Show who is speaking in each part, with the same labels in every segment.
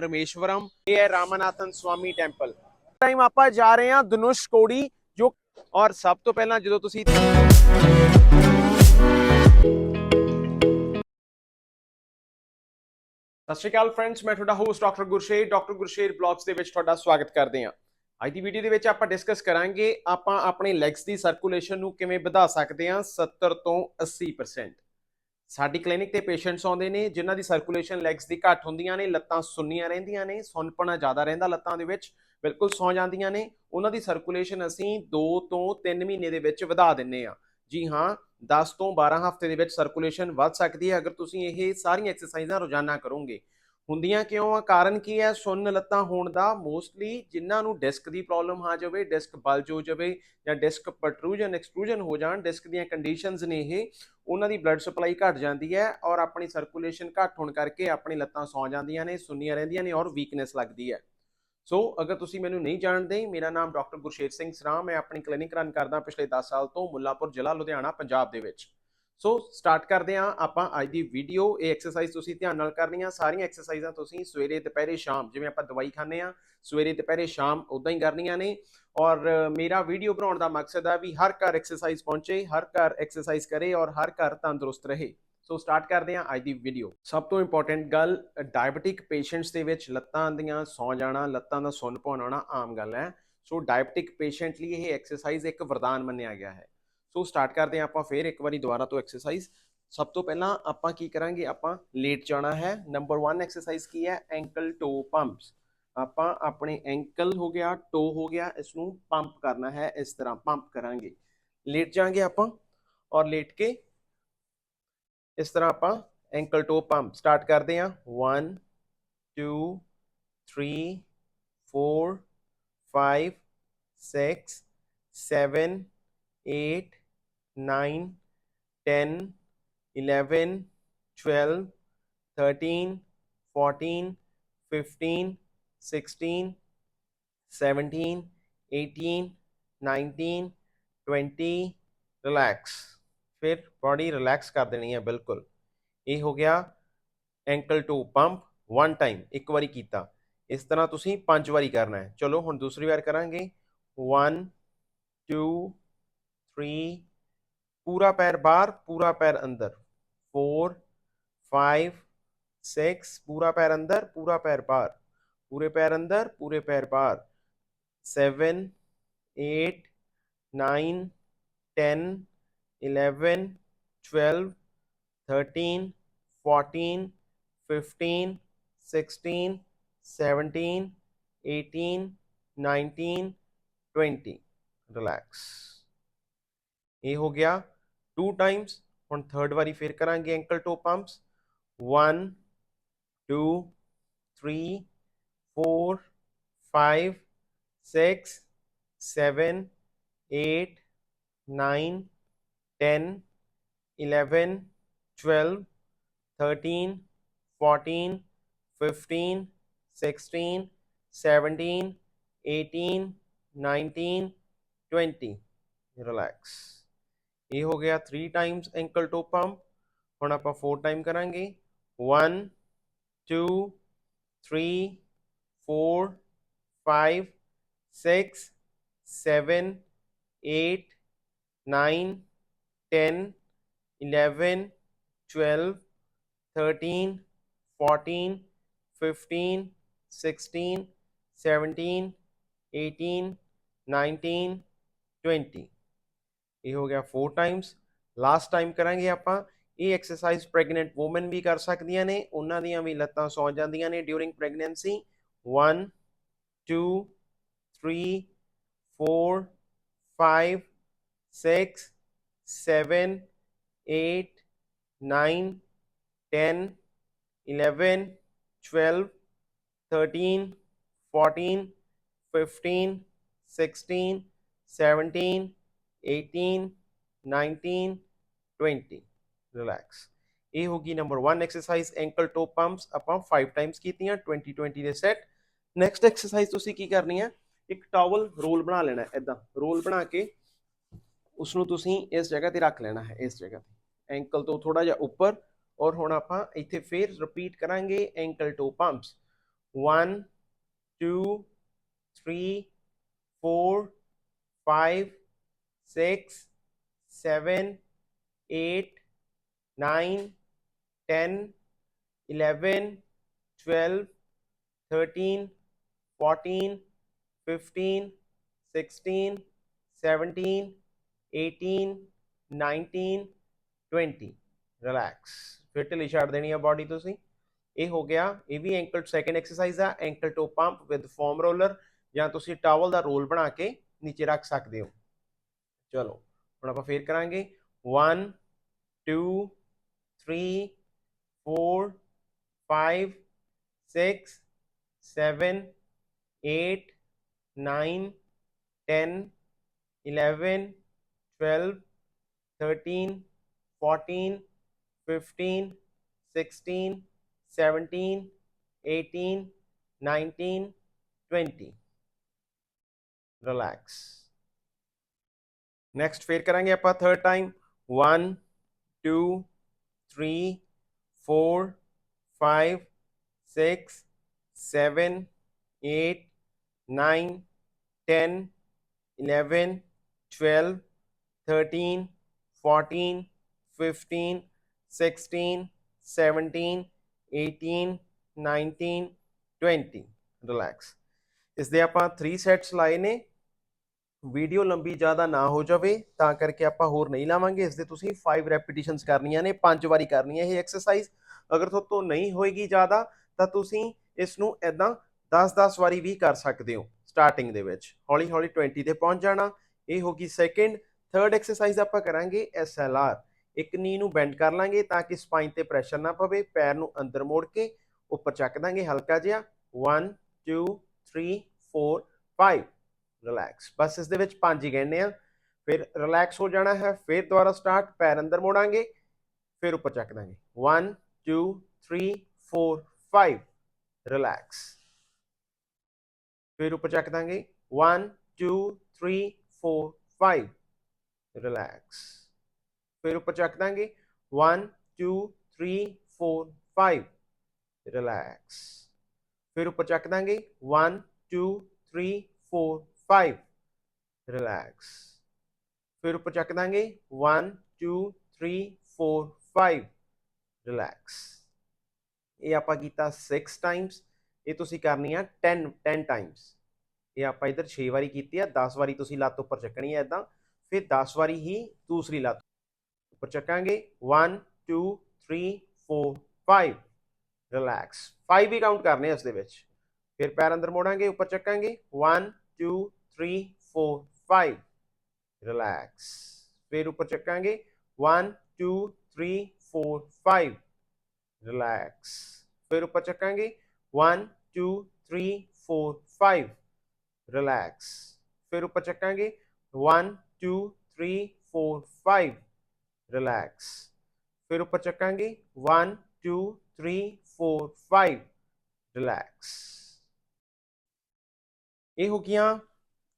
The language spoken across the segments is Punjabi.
Speaker 1: ਰਮੇਸ਼ਵਰਮ ਇਹ ਹੈ ਰਾਮਨਾਥਨ ਸਵਾਮੀ ਟੈਂਪਲ ਟਾਈਮ ਆਪਾਂ ਜਾ ਰਹੇ ਹਾਂ ਦਨੁਸ਼ ਕੋੜੀ ਜੋ ਔਰ ਸਭ ਤੋਂ ਪਹਿਲਾਂ ਜਦੋਂ ਤੁਸੀਂ ਸਤਿ ਸ਼੍ਰੀ ਅਕਾਲ ਫਰੈਂਡਸ ਮੈਂ ਤੁਹਾਡਾ host doctor Gursher doctor Gursher blogs ਦੇ ਵਿੱਚ ਤੁਹਾਡਾ ਸਵਾਗਤ ਕਰਦੇ ਹਾਂ ਅੱਜ ਦੀ ਵੀਡੀਓ ਦੇ ਵਿੱਚ ਆਪਾਂ ਡਿਸਕਸ ਕਰਾਂਗੇ ਆਪਾਂ ਆਪਣੇ ਲੈਗਸ ਦੀ ਸਰਕੂਲੇਸ਼ਨ ਨੂੰ ਕਿਵੇਂ ਵਧਾ ਸਕਦੇ ਹਾਂ 70 ਤੋਂ 80% ਸਾਡੀ ਕਲੀਨਿਕ ਤੇ ਪੇਸ਼ੈਂਟਸ ਆਉਂਦੇ ਨੇ ਜਿਨ੍ਹਾਂ ਦੀ ਸਰਕੂਲੇਸ਼ਨ ਲੈਗਸ ਦੀ ਘੱਟ ਹੁੰਦੀਆਂ ਨੇ ਲੱਤਾਂ ਸੁੰਨੀਆਂ ਰਹਿੰਦੀਆਂ ਨੇ ਸੁੰਨਪਣਾ ਜ਼ਿਆਦਾ ਰਹਿੰਦਾ ਲੱਤਾਂ ਦੇ ਵਿੱਚ ਬਿਲਕੁਲ ਸੌ ਜਾਂਦੀਆਂ ਨੇ ਉਹਨਾਂ ਦੀ ਸਰਕੂਲੇਸ਼ਨ ਅਸੀਂ 2 ਤੋਂ 3 ਮਹੀਨੇ ਦੇ ਵਿੱਚ ਵਧਾ ਦਿੰਨੇ ਆ ਜੀ ਹਾਂ 10 ਤੋਂ 12 ਹਫ਼ਤੇ ਦੇ ਵਿੱਚ ਸਰਕੂਲੇਸ਼ਨ ਵੱਧ ਸਕਦੀ ਹੈ ਅਗਰ ਤੁਸੀਂ ਇਹ ਸਾਰੀਆਂ ਐਕਸਰਸਾਈਜ਼ਾਂ ਰੋਜ਼ਾਨਾ ਕਰੋਗੇ ਹੁੰਦੀਆਂ ਕਿਉਂ ਆ ਕਾਰਨ ਕੀ ਹੈ ਸੁੰਨ ਲੱਤਾਂ ਹੋਣ ਦਾ ਮੋਸਟਲੀ ਜਿਨ੍ਹਾਂ ਨੂੰ ਡਿਸਕ ਦੀ ਪ੍ਰੋਬਲਮ ਆ ਜਾਵੇ ਡਿਸਕ ਬਲਜ ਹੋ ਜਾਵੇ ਜਾਂ ਡਿਸਕ ਪ੍ਰੋਟਰੂਜਨ ਐਕਸਟਰੂਜਨ ਹੋ ਜਾਣ ਡਿਸਕ ਦੀਆਂ ਕੰਡੀਸ਼ਨਸ ਨੇ ਇਹ ਉਹਨਾਂ ਦੀ ਬਲੱਡ ਸਪਲਾਈ ਘਟ ਜਾਂਦੀ ਹੈ ਔਰ ਆਪਣੀ ਸਰਕੂਲੇਸ਼ਨ ਘਟ ਹੋਣ ਕਰਕੇ ਆਪਣੀ ਲੱਤਾਂ ਸੌ ਜਾਂਦੀਆਂ ਨੇ ਸੁੰਨੀਆਂ ਰਹਿੰਦੀਆਂ ਨੇ ਔਰ ਵੀਕਨੈਸ ਲੱਗਦੀ ਹੈ ਸੋ ਅਗਰ ਤੁਸੀਂ ਮੈਨੂੰ ਨਹੀਂ ਜਾਣਦੇ ਮੇਰਾ ਨਾਮ ਡਾਕਟਰ ਗੁਰਸ਼ੇਰ ਸਿੰਘ ਸਰਾਮ ਹੈ ਆਪਣੀ ਕਲੀਨਿਕ ਰਨ ਕਰਦਾ ਪਿਛਲੇ 10 ਸਾਲ ਤੋਂ ਮੁੱਲਾਪੁਰ ਜ਼ਿਲ੍ਹਾ ਲੁਧਿਆਣਾ ਪੰਜਾਬ ਦੇ ਵਿੱਚ ਸੋ ਸਟਾਰਟ ਕਰਦੇ ਆ ਆਪਾਂ ਅੱਜ ਦੀ ਵੀਡੀਓ ਇਹ ਐਕਸਰਸਾਈਜ਼ ਤੁਸੀਂ ਧਿਆਨ ਨਾਲ ਕਰਨੀ ਆ ਸਾਰੀਆਂ ਐਕਸਰਸਾਈਜ਼ਾਂ ਤੁਸੀਂ ਸਵੇਰੇ ਦੁਪਹਿਰੇ ਸ਼ਾਮ ਜਿਵੇਂ ਆਪਾਂ ਦਵਾਈ ਖਾਂਦੇ ਆ ਸਵੇਰੇ ਦੁਪਹਿਰੇ ਸ਼ਾਮ ਉਦਾਂ ਹੀ ਕਰਨੀਆਂ ਨੇ ਔਰ ਮੇਰਾ ਵੀਡੀਓ ਬਣਾਉਣ ਦਾ ਮਕਸਦ ਆ ਵੀ ਹਰ ਘਰ ਐਕਸਰਸਾਈਜ਼ ਪਹੁੰਚੇ ਹਰ ਘਰ ਐਕਸਰਸਾਈਜ਼ ਕਰੇ ਔਰ ਹਰ ਘਰ ਤੰਦਰੁਸਤ ਰਹੇ ਸੋ ਸਟਾਰਟ ਕਰਦੇ ਆ ਅੱਜ ਦੀ ਵੀਡੀਓ ਸਭ ਤੋਂ ਇੰਪੋਰਟੈਂਟ ਗੱਲ ਡਾਇਬੀਟਿਕ ਪੇਸ਼ੈਂਟਸ ਦੇ ਵਿੱਚ ਲੱਤਾਂ ਦੀਆਂ ਸੌ ਜਾਣਾ ਲੱਤਾਂ ਦਾ ਸੁੰਨ ਪਾਉਣਾ ਆਮ ਗੱਲ ਹੈ ਸੋ ਡਾਇਬੀਟਿਕ ਪੇਸ਼ੈਂਟ ਲਈ ਇਹ ਐਕਸਰਸਾਈਜ਼ ਇੱਕ ਵਰਦਾਨ ਮੰਨਿਆ ਗਿਆ ਹੈ ਸੋ ਸਟਾਰਟ ਕਰਦੇ ਹਾਂ ਆਪਾਂ ਫੇਰ ਇੱਕ ਵਾਰੀ ਦੁਬਾਰਾ ਤੋਂ ਐਕਸਰਸਾਈਜ਼ ਸਭ ਤੋਂ ਪਹਿਲਾਂ ਆਪਾਂ ਕੀ ਕਰਾਂਗੇ ਆਪਾਂ ਲੇਟ ਜਾਣਾ ਹੈ ਨੰਬਰ 1 ਐਕਸਰਸਾਈਜ਼ ਕੀ ਹੈ ਐਂਕਲ ਟੋ ਪੰਪਸ ਆਪਾਂ ਆਪਣੇ ਐਂਕਲ ਹੋ ਗਿਆ ਟੋ ਹੋ ਗਿਆ ਇਸ ਨੂੰ ਪੰਪ ਕਰਨਾ ਹੈ ਇਸ ਤਰ੍ਹਾਂ ਪੰਪ ਕਰਾਂਗੇ ਲੇਟ ਜਾਾਂਗੇ ਆਪਾਂ ਔਰ ਲੇਟ ਕੇ ਇਸ ਤਰ੍ਹਾਂ ਆਪਾਂ ਐਂਕਲ ਟੋ ਪੰਪ ਸਟਾਰਟ ਕਰਦੇ ਆਂ 1 2 3 4 5 6 7 8 nine ten eleven twelve thirteen fourteen fifteen sixteen seventeen eighteen nineteen twenty relax फिर बॉडी रिलैक्स कर देनी है बिल्कुल ये हो गया ankle toe pump one time एक बारी किया इस तरह तुम पाँच बारी करना है चलो हम दूसरी बार करा वन टू थ्री पूरा पैर बाहर पूरा पैर अंदर फोर फाइव सिक्स पूरा पैर अंदर पूरा पैर बाहर पूरे पैर अंदर पूरे पैर बाहर seven eight nine ten eleven twelve thirteen fourteen fifteen sixteen seventeen eighteen nineteen twenty relax ये हो गया 2 ਟਾਈਮਸ ਹੁਣ ਥਰਡ ਵਾਰੀ ਫੇਰ ਕਰਾਂਗੇ ਐਂਕਲ ਟੋ ਪੰਪਸ 1 2 3 4 5 6 7 8 9 10 11 12 13 14 15 16 17 18 19 20 relax ये हो गया three times ankle toe pump हम आप फोर टाइम करा one two three four five six seven eight nine ten eleven twelve thirteen fourteen fifteen sixteen seventeen eighteen nineteen twenty ये हो गया फोर टाइम्स लास्ट टाइम करेंगे आप एक्सरसाइज प्रैगनेंट वूमेन भी कर सकदियां ने उन्होंने भी लत्तं सौ जा during pregnancy one two three four five six seven eight nine ten eleven twelve thirteen fourteen fifteen sixteen seventeen 18, 19, 20. Relax. ये होगी number one exercise ankle toe pumps अपन फाइव टाइम्स की थी ट्वेंटी ट्वेंटी के सैट नैक्सट एक्सरसाइज ਤੁਸੀਂ ਕੀ ਕਰਨੀ ਹੈ ਇੱਕ ਟਾਵਲ ਰੋਲ ਬਣਾ ਲੈਣਾ ਐਦਾਂ ਰੋਲ ਬਣਾ ਕੇ ਉਸ ਨੂੰ ਤੁਸੀਂ ਇਸ ਜਗ੍ਹਾ ਤੇ ਰੱਖ ਲੈਣਾ ਹੈ ਇਸ ਜਗ੍ਹਾ ਤੇ ਐਂਕਲ ਤੋਂ ਥੋੜਾ ਜਿਹਾ ਉੱਪਰ ਔਰ ਹੁਣ ਆਪਾਂ ਇੱਥੇ ਫੇਰ ਰਿਪੀਟ ਕਰਾਂਗੇ ankle toe pumps 1 2 3 4 5 six, seven, eight, nine, ten, eleven, twelve, thirteen, fourteen, fifteen, sixteen, seventeen, eighteen, nineteen, twenty. Relax ਫਿਰ ਢਿੱਲੀ ਛੱਡ ਦੇਣੀ ਆ ਬਾਡੀ ਤੁਸੀਂ ਇਹ ਹੋ ਗਿਆ ਇਹ ਵੀ ਐਂਕਲ ਸੈਕੰਡ ਐਕਸਰਸਾਈਜ਼ ਆ ankle toe pump with foam roller ਜਾਂ ਤੁਸੀਂ ਟਾਵਲ ਦਾ ਰੋਲ ਬਣਾ ਕੇ ਨੀਚੇ ਰੱਖ ਸਕਦੇ ਹੋ चलो हम आप फिर करा one two three four five six seven eight nine ten eleven twelve thirteen fourteen fifteen sixteen seventeen eighteen nineteen twenty relax next ਫੇਰ ਕਰਾਂਗੇ ਆਪਾਂ ਥਰਡ ਟਾਈਮ 1 2 3 4 5 6 7 8 9 10 11 12 13 14 15 16 17 18 19 20 ਰਿਲੈਕਸ ਇਸ ਦੇ ਆਪਾਂ 3 ਸੈਟਸ ਲਾਏ ਨੇ ਵੀਡੀਓ ਲੰਬੀ ਜ਼ਿਆਦਾ ਨਾ ਹੋ ਜਾਵੇ ਤਾਂ ਕਰਕੇ ਆਪਾਂ ਹੋਰ ਨਹੀਂ ਲਾਵਾਂਗੇ ਇਸ ਦੇ ਤੁਸੀਂ 5 ਰੈਪੀਟੀਸ਼ਨਸ ਕਰਨੀਆਂ ਨੇ 5 ਵਾਰੀ ਕਰਨੀ ਹੈ ਇਹ ਐਕਸਰਸਾਈਜ਼ ਅਗਰ ਤੋਂ ਨਹੀਂ ਹੋਏਗੀ ਜ਼ਿਆਦਾ ਤਾਂ ਤੁਸੀਂ ਇਸ ਨੂੰ ਐਦਾਂ 10-10 ਵਾਰੀ ਵੀ ਕਰ ਸਕਦੇ ਹੋ ਸਟਾਰਟਿੰਗ ਦੇ ਵਿੱਚ ਹੌਲੀ-ਹੌਲੀ 20 ਤੇ ਪਹੁੰਚ ਜਾਣਾ ਇਹ ਹੋਗੀ ਸੈਕਿੰਡ ਥਰਡ ਐਕਸਰਸਾਈਜ਼ ਆਪਾਂ ਕਰਾਂਗੇ ਐਸਐਲਆਰ ਇੱਕ ਨੀ ਨੂੰ ਬੈਂਡ ਕਰ ਲਾਂਗੇ ਤਾਂ ਕਿ ਸਪਾਈਨ ਤੇ ਪ੍ਰੈਸ਼ਰ ਨਾ ਪਵੇ ਪੈਰ ਨੂੰ ਅੰਦਰ ਮੋੜ ਕੇ ਉੱਪਰ ਚੱਕ ਦਾਂਗੇ ਹਲਕਾ ਜਿਹਾ 1 2 3 4 5 ਰਿਲੈਕਸ ਬਸ ਇਸ ਦੇ ਵਿੱਚ ਪੰਜ ਹੀ ਕਹਿੰਦੇ ਆ ਫਿਰ ਰਿਲੈਕਸ ਹੋ ਜਾਣਾ ਹੈ ਫਿਰ ਦੁਬਾਰਾ ਸਟਾਰਟ ਪੈਰ ਅੰਦਰ ਮੋੜਾਂਗੇ ਫਿਰ ਉੱਪਰ ਚੱਕ ਦਾਂਗੇ 1 2 3 4 5 ਰਿਲੈਕਸ ਫਿਰ ਉੱਪਰ ਚੱਕ ਦਾਂਗੇ 1 2 3 4 5 ਰਿਲੈਕਸ ਫਿਰ ਉੱਪਰ ਚੱਕ ਦਾਂਗੇ 1 2 3 4 5 ਰਿਲੈਕਸ ਫਿਰ ਉੱਪਰ ਚੱਕ ਦਾਂਗੇ 1 2 3 4 5 ਰਿਲੈਕਸ ਫਿਰ ਉੱਪਰ ਚੱਕ ਦਾਂਗੇ 1 2 3 4 5 ਰਿਲੈਕਸ ਇਹ ਆਪਾਂ ਕੀਤਾ 6 ਟਾਈਮਸ ਇਹ ਤੁਸੀਂ ਕਰਨੀ ਆ 10 10 ਟਾਈਮਸ ਇਹ ਆਪਾਂ ਇਧਰ 6 ਵਾਰੀ ਕੀਤੀ ਆ 10 ਵਾਰੀ ਤੁਸੀਂ ਲੱਤ ਉੱਪਰ ਚੱਕਣੀ ਆ ਇਦਾਂ ਫਿਰ 10 ਵਾਰੀ ਹੀ ਦੂਸਰੀ ਲੱਤ ਉੱਪਰ ਚੱਕਾਂਗੇ 1 2 3 4 5 ਰਿਲੈਕਸ 5 ਵੀ ਕਾਊਂਟ ਕਰਨੇ ਇਸ ਦੇ ਵਿੱਚ ਫਿਰ ਪੈਰ ਅੰਦਰ ਮੋੜਾਂਗੇ ਉੱਪਰ ਚੱਕਾਂਗੇ 1 2 3 4 5 ਰਿਲੈਕਸ ਫੇਰ ਉੱਪਰ ਚੱਕਾਂਗੇ 1 2 3 4 5 ਰਿਲੈਕਸ ਫੇਰ ਉੱਪਰ ਚੱਕਾਂਗੇ 1 2 3 4 5 ਰਿਲੈਕਸ ਫਿਰ ਉੱਪਰ ਚੱਕਾਂਗੇ 1 2 3 4 5 ਰਿਲੈਕਸ ਫਿਰ ਉੱਪਰ ਚੱਕਾਂਗੇ 1 2 3 4 5 ਰਿਲੈਕਸ ਇਹ ਹੋ ਗਿਆ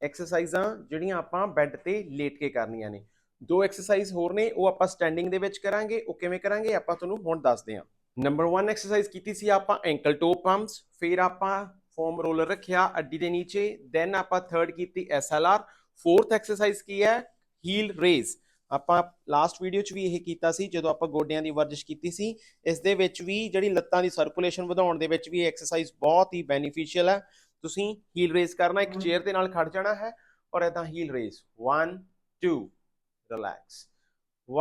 Speaker 1: ਐਕਸਰਸਾਈਜ਼ਾਂ ਜਿਹੜੀਆਂ ਆਪਾਂ ਬੈੱਡ ਤੇ ਲੇਟ ਕੇ ਕਰਨੀਆਂ ਨੇ ਦੋ ਐਕਸਰਸਾਈਜ਼ ਹੋਰ ਨੇ ਉਹ ਆਪਾਂ ਸਟੈਂਡਿੰਗ ਦੇ ਵਿੱਚ ਕਰਾਂਗੇ ਉਹ ਕਿਵੇਂ ਕਰਾਂਗੇ ਆਪਾਂ ਤੁਹਾਨੂੰ ਹੁਣ ਦੱਸਦੇ ਹਾਂ ਨੰਬਰ 1 ਐਕਸਰਸਾਈਜ਼ ਕੀਤੀ ਸੀ ਆਪਾਂ ਐਂਕਲ ਟੋ ਪੰਪਸ ਫਿਰ ਆਪਾਂ ਫੋਮ ਰੋਲਰ ਰੱਖਿਆ ਅੱਡੀ ਦੇ ਨੀਚੇ ਦੈਨ ਆਪਾਂ ਥਰਡ ਕੀਤੀ ਐਸਐਲਆਰ ਫੋਰਥ ਐਕਸਰਸਾਈਜ਼ ਕੀ ਹੈ ਹੀਲ ਰੇਜ਼ ਆਪਾਂ ਲਾਸਟ ਵੀਡੀਓ 'ਚ ਵੀ ਇਹ ਕੀਤਾ ਸੀ ਜਦੋਂ ਆਪਾਂ ਗੋਡਿਆਂ ਦੀ ਵਰਜਿਸ਼ ਕੀਤੀ ਸੀ ਇਸ ਦੇ ਵਿੱਚ ਵੀ ਜਿਹੜੀ ਲੱਤਾਂ ਦੀ ਸਰਕੂਲੇਸ਼ਨ ਵਧਾਉਣ ਦੇ ਵਿੱਚ ਵੀ ਇਹ ਐਕਸਰਸਾਈਜ਼ ਬਹੁਤ ਹੀ ਬੈਨੀਫੀਸ਼ੀਅਲ ਹੈ ਤੁਸੀਂ ਹੀਲ ਰੇਜ਼ ਕਰਨਾ ਇੱਕ ਚੇਅਰ ਦੇ ਨਾਲ ਖੜ ਜਾਣਾ ਹੈ ਔਰ ਇਦਾਂ heel raise 1 2 relax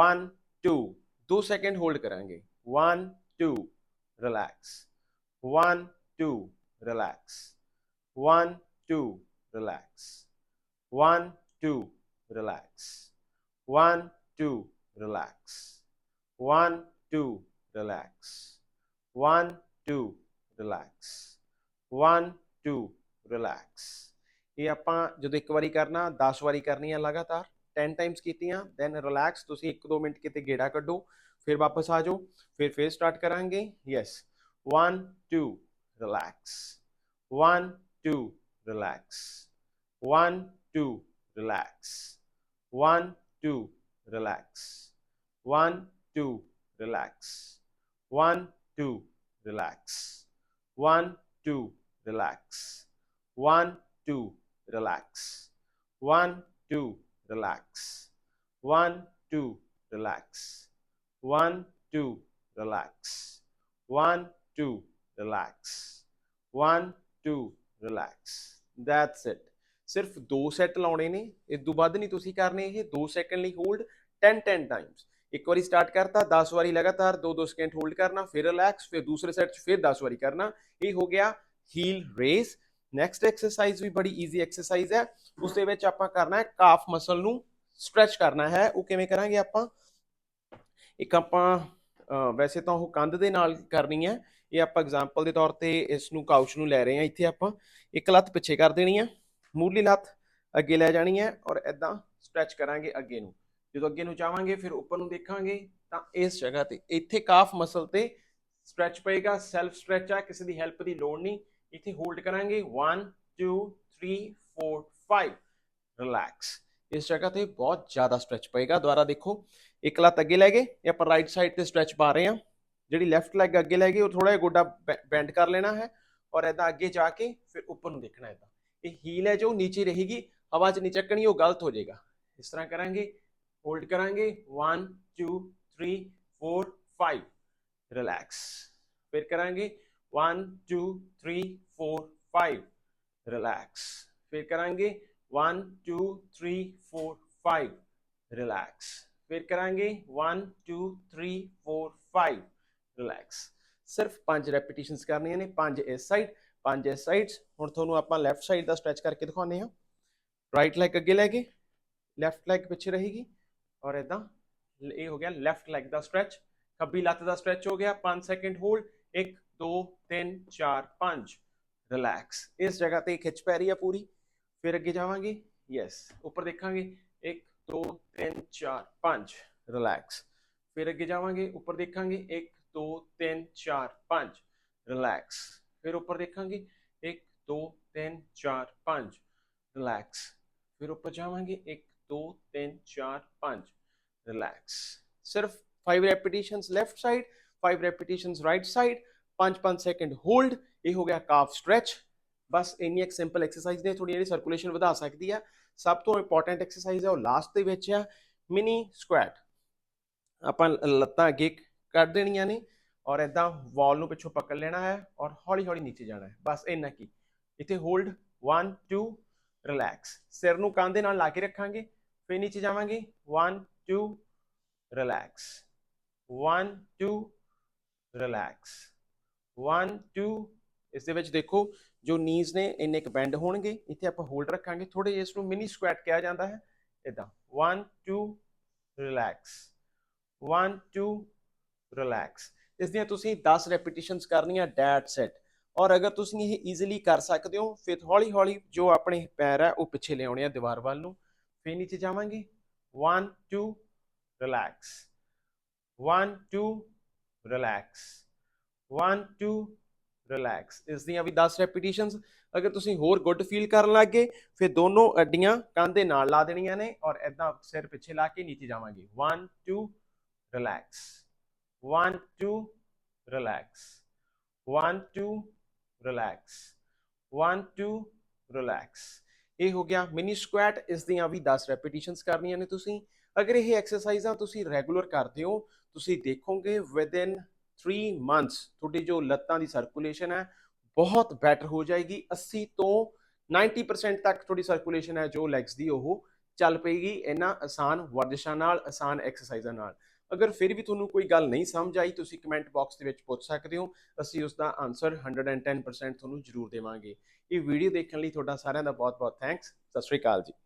Speaker 1: 1 2 2 second hold ਕਰਾਂਗੇ 1 2 relax 1 2 relax 1 2 relax 1 2 relax 1 2 relax 1 2 relax 1 2 relax 1 two relax ये आप जो तो एक बार करना दस बारी करनी है लगातार टेन टाइम्स कीतियाँ दैन रिलैक्स तुम एक दो मिनट कितने गेड़ा क्डो फिर वापस आ जाओ फिर फिर स्टार्ट करा yes one two relax one two relax one two relax one two relax one two relax one two relax one two relax. One, two, relax. One, two, relax. One, two, relax. One, two, relax. One, two, relax. One, two, relax. That's it. ਸਿਰਫ ਦੋ ਸੈੱਟ ਲਾਉਣੇ ਨੇ ਇਸ ਤੋਂ ਵੱਧ ਨਹੀਂ ਤੁਸੀਂ ਕਰਨੇ ਇਹ 2 ਸੈਕਿੰਡ ਲਈ ਹੋਲਡ 10 10 ਟਾਈਮਸ ਇੱਕ ਵਾਰੀ ਸਟਾਰਟ ਕਰਤਾ 10 ਵਾਰੀ ਲਗਾਤਾਰ 2-2 ਸਕਿੰਟ ਹੋਲਡ ਕਰਨਾ ਫਿਰ ਰਿਲੈਕਸ ਫਿਰ ਦੂਸਰੇ ਸੈੱਟ 'ਚ ਫਿਰ 10 ਵਾਰੀ ਕਰਨਾ ਇਹ ਹੋ ਗਿਆ ਹੀਲ ਰੇਸ ਨੈਕਸਟ ਐਕਸਰਸਾਈਜ਼ ਵੀ ਬੜੀ ਈਜ਼ੀ ਐਕਸਰਸਾਈਜ਼ ਹੈ ਉਸ ਦੇ ਵਿੱਚ ਆਪਾਂ ਕਰਨਾ ਹੈ ਕਾਫ ਮਸਲ ਨੂੰ ਸਟ੍ਰੈਚ ਕਰਨਾ ਹੈ ਉਹ ਕਿਵੇਂ ਕਰਾਂਗੇ ਆਪਾਂ ਇੱਕ ਆਪਾਂ ਵੈਸੇ ਤਾਂ ਉਹ ਕੰਧ ਦੇ ਨਾਲ ਕਰਨੀ ਹੈ ਇਹ ਆਪਾਂ ਐਗਜ਼ਾਮਪਲ ਦੇ ਤੌਰ ਤੇ ਇਸ ਨੂੰ ਕਾਊਚ ਨੂੰ ਲੈ ਰਹੇ ਹਾਂ ਇੱਥੇ ਆਪਾਂ ਇੱਕ ਲੱਤ ਪਿੱਛੇ ਕਰ ਦੇਣੀ ਹੈ ਮੂਰਲੀ ਲੱਤ ਅੱਗੇ ਲੈ ਜਾਣੀ ਹੈ ਔਰ ਇਦਾਂ ਸਟ੍ਰੈਚ ਕਰਾਂਗੇ ਅੱਗੇ ਨੂੰ ਜਦੋਂ ਅੱਗੇ ਨੂੰ ਚਾਵਾਂਗੇ ਫਿਰ ਉੱਪਰ ਨੂੰ ਦੇਖਾਂਗੇ ਤਾਂ ਇਸ ਜਗ੍ਹਾ ਤੇ ਇੱਥੇ ਕਾਫ ਮਸਲ ਤੇ ਸਟ੍ਰੈਚ ਪਏਗਾ ਸੈਲਫ ਸਟ੍ਰੈਚ ਆ ਕਿਸੇ ਦੀ ਹੈਲਪ ਦੀ ਲੋੜ ਨਹੀਂ ਇੱਥੇ ਹੋਲਡ ਕਰਾਂਗੇ 1 2 3 4 5 ਰਿਲੈਕਸ ਇਸ ਜਗ੍ਹਾ ਤੇ ਬਹੁਤ ਜ਼ਿਆਦਾ ਸਟ੍ਰੈਚ ਪਏਗਾ ਦੁਆਰਾ ਦੇਖੋ ਇੱਕ ਲੱਤ ਅੱਗੇ ਲੈ ਗਏ ਇਹ ਆਪਾਂ ਰਾਈਟ ਸਾਈਡ ਤੇ ਸਟ੍ਰੈਚ ਪਾ ਰਹੇ ਹਾਂ ਜਿਹੜੀ ਲੈਫਟ ਲੈਗ ਅੱਗੇ ਲੈ ਗਈ ਉਹ ਥੋੜਾ ਜਿਹਾ ਗੋਡਾ ਬੈਂਡ ਕਰ ਲੈਣਾ ਹੈ ਔਰ ਐਦਾਂ ਅੱਗੇ ਜਾ ਕੇ ਫਿਰ ਉੱਪਰ ਨੂੰ ਦੇਖਣਾ ਹੈ ਇਹ ਹੀਲ ਹੈ ਜੋ ਨੀਚੇ ਰਹੇਗੀ ਹਵਾ 'ਚ ਨਹੀਂ ਚੱਕਣੀ ਉਹ ਗਲਤ ਹੋ ਜਾਏਗਾ ਇਸ ਤਰ੍ਹਾਂ ਕਰਾਂਗੇ ਹੋਲਡ ਕਰਾਂਗੇ 1 2 3 4 5 ਰਿਲੈਕਸ ਫਿਰ ਕਰਾਂਗੇ 1 2 3 4 5 ਰਿਲੈਕਸ ਫਿਰ ਕਰਾਂਗੇ 1 2 3 4 5 ਰਿਲੈਕਸ ਫਿਰ ਕਰਾਂਗੇ 1 2 3 4 5 ਰਿਲੈਕਸ ਸਿਰਫ 5 ਰੈਪੀਟੀਸ਼ਨਸ ਕਰਨੀਆਂ ਨੇ 5 ਇਸ ਸਾਈਡ 5 ਇਸ ਸਾਈਡਸ ਹੁਣ ਤੁਹਾਨੂੰ ਆਪਾਂ ਲੈਫਟ ਸਾਈਡ ਦਾ ਸਟ੍ਰੈਚ ਕਰਕੇ ਦਿਖਾਉਨੇ ਹਾਂ ਰਾਈਟ ਲੈਗ ਅੱਗੇ ਲੈ ਕੇ ਲੈਫਟ ਲੈਗ ਪਿੱਛੇ ਰਹੇਗੀ ਔਰ ਇਦਾਂ ਇਹ ਹੋ ਗਿਆ ਲੈਫਟ ਲੈਗ ਦਾ ਸਟ੍ਰੈਚ ਖੱਬੀ ਲੱਤ ਦਾ ਸਟ੍ਰੈਚ ਹੋ ਗਿਆ 5 ਸੈਕਿੰਡ ਹੋਲਡ 1 दो तीन चार पांच रिलैक्स इस जगह पे खिच पै रही है पूरी फिर अगे जावे यस उपर देखा एक दो तीन चार पांच रिलैक्स फिर अगे जावे उपर देखा एक दो तीन चार पांच रिलैक्स फिर उपर देखा एक दो तीन चार पांच रिलैक्स फिर उपर जावे एक दो तीन चार पांच रिलैक्स सिर्फ five repetition left side five repetition right side 5-5 second hold ਇਹ ਹੋ ਗਿਆ ਕਾਫ ਸਟ੍ਰੈਚ ਬਸ ਇੰਨੀ ਇੱਕ ਸਿੰਪਲ ਐਕਸਰਸਾਈਜ਼ ਨੇ ਥੋੜੀ ਜਿਹੀ ਸਰਕੂਲੇਸ਼ਨ ਵਧਾ ਸਕਦੀ ਆ ਸਭ ਤੋਂ ਇੰਪੋਰਟੈਂਟ ਐਕਸਰਸਾਈਜ਼ ਹੈ ਉਹ ਲਾਸਟ ਦੇ ਵਿੱਚ ਆ ਮਿਨੀ ਸਕੁਐਟ ਆਪਾਂ ਲੱਤਾਂ ਅੱਗੇ ਕੱਢ ਦੇਣੀਆਂ ਨੇ ਔਰ ਇਦਾਂ ਵਾਲ ਨੂੰ ਪਿੱਛੋਂ ਪਕੜ ਲੈਣਾ ਹੈ ਔਰ ਹੌਲੀ ਹੌਲੀ ਨੀਚੇ ਜਾਣਾ ਹੈ ਬਸ ਇੰਨਾ ਕੀ ਇੱਥੇ ਹੋਲਡ 1 2 ਰਿਲੈਕਸ ਸਿਰ ਨੂੰ ਕੰਨ ਨਾਲ ਲਾ ਕੇ ਰੱਖਾਂਗੇ ਫੇਰ ਨੀਚੇ ਜਾਵਾਂਗੇ 1 2 ਰਿਲੈਕਸ 1 2 ਰਿਲੈਕਸ 1 2 ਇਸ ਦੇ ਵਿੱਚ ਦੇਖੋ ਜੋ ਨੀਜ਼ ਨੇ ਇੰਨੇ ਇੱਕ ਬੈਂਡ ਹੋਣਗੇ ਇੱਥੇ ਆਪਾਂ ਹੋਲਡ ਰੱਖਾਂਗੇ ਥੋੜੇ ਜਿਹਾ ਇਸ ਨੂੰ ਮਿਨੀ ਸਕੁਐਟ ਕਿਹਾ ਜਾਂਦਾ ਹੈ ਇਦਾਂ 1 2 ਰਿਲੈਕਸ 1 2 ਰਿਲੈਕਸ ਇਸ ਦੀਆਂ ਤੁਸੀਂ 10 ਰੈਪੀਟੀਸ਼ਨਸ ਕਰਨੀਆਂ ਡੈਟ ਸੈਟ ਔਰ ਅਗਰ ਤੁਸੀਂ ਇਹ ਈਜ਼ੀਲੀ ਕਰ ਸਕਦੇ ਹੋ ਫਿਰ ਹੌਲੀ ਹੌਲੀ ਜੋ ਆਪਣੇ ਪੈਰ ਹੈ ਉਹ ਪਿੱਛੇ ਲਿਆਉਣੇ ਆ ਦੀਵਾਰ ਵੱਲ ਨੂੰ ਫਿਰ ਨੀਚੇ ਜਾਵਾਂਗੇ 1 2 ਰਿਲੈਕਸ 1 2 ਰਿਲੈਕਸ 1 2 ਰਿਲੈਕਸ ਇਸ ਦੀਆਂ ਵੀ 10 ਰੈਪੀਟੀਸ਼ਨਸ ਅਗਰ ਤੁਸੀਂ ਹੋਰ ਗੁੱਡ ਫੀਲ ਕਰਨ ਲੱਗੇ ਫਿਰ ਦੋਨੋਂ ਅੱਡੀਆਂ ਕੰਨ ਦੇ ਨਾਲ ਲਾ ਦੇਣੀਆਂ ਨੇ ਔਰ ਐਦਾਂ ਸਿਰ ਪਿੱਛੇ ਲਾ ਕੇ ਨੀਚੇ ਜਾਵਾਂਗੇ 1 2 ਰਿਲੈਕਸ 1 2 ਰਿਲੈਕਸ 1 2 ਰਿਲੈਕਸ 1 2 ਰਿਲੈਕਸ ਇਹ ਹੋ ਗਿਆ ਮਿਨੀ ਸਕੁਐਟ ਇਸ ਦੀਆਂ ਵੀ 10 ਰੈਪੀਟੀਸ਼ਨਸ ਕਰਨੀਆਂ ਨੇ ਤੁਸੀਂ ਅਗਰ ਇਹ ਐਕਸਰਸਾਈਜ਼ਾਂ ਤੁਸੀਂ ਰੈਗੂਲਰ ਕਰਦੇ ਹੋ ਤੁਸੀਂ ਦੇਖੋਗੇ ਵਿਦ ਇਨ 3 ਮੰਥਸ ਤੁਹਾਡੀ ਜੋ ਲੱਤਾਂ ਦੀ ਸਰਕੂਲੇਸ਼ਨ ਹੈ ਬਹੁਤ ਬੈਟਰ ਹੋ ਜਾਏਗੀ 80 ਤੋਂ 90% ਤੱਕ ਤੁਹਾਡੀ ਸਰਕੂਲੇਸ਼ਨ ਹੈ ਜੋ ਲੈਗਸ ਦੀ ਉਹ ਚੱਲ ਪਏਗੀ ਇਹਨਾਂ ਆਸਾਨ ਵਰਜਸ਼ਾਂ ਨਾਲ ਆਸਾਨ ਐਕਸਰਸਾਈਜ਼ਾਂ ਨਾਲ ਅਗਰ ਫਿਰ ਵੀ ਤੁਹਾਨੂੰ ਕੋਈ ਗੱਲ ਨਹੀਂ ਸਮਝ ਆਈ ਤੁਸੀਂ ਕਮੈਂਟ ਬਾਕਸ ਦੇ ਵਿੱਚ ਪੁੱਛ ਸਕਦੇ ਹੋ ਅਸੀਂ ਉਸ ਦਾ ਆਨਸਰ 110% ਤੁਹਾਨੂੰ ਜ਼ਰੂਰ ਦੇਵਾਂਗੇ ਇਹ ਵੀਡੀਓ ਦੇਖਣ ਲਈ ਤੁਹਾਡਾ ਸਾਰਿਆਂ ਦਾ ਬਹੁਤ-ਬਹੁਤ ਥੈਂਕਸ ਸਤਿ ਸ਼੍ਰੀ ਅਕਾਲ ਜੀ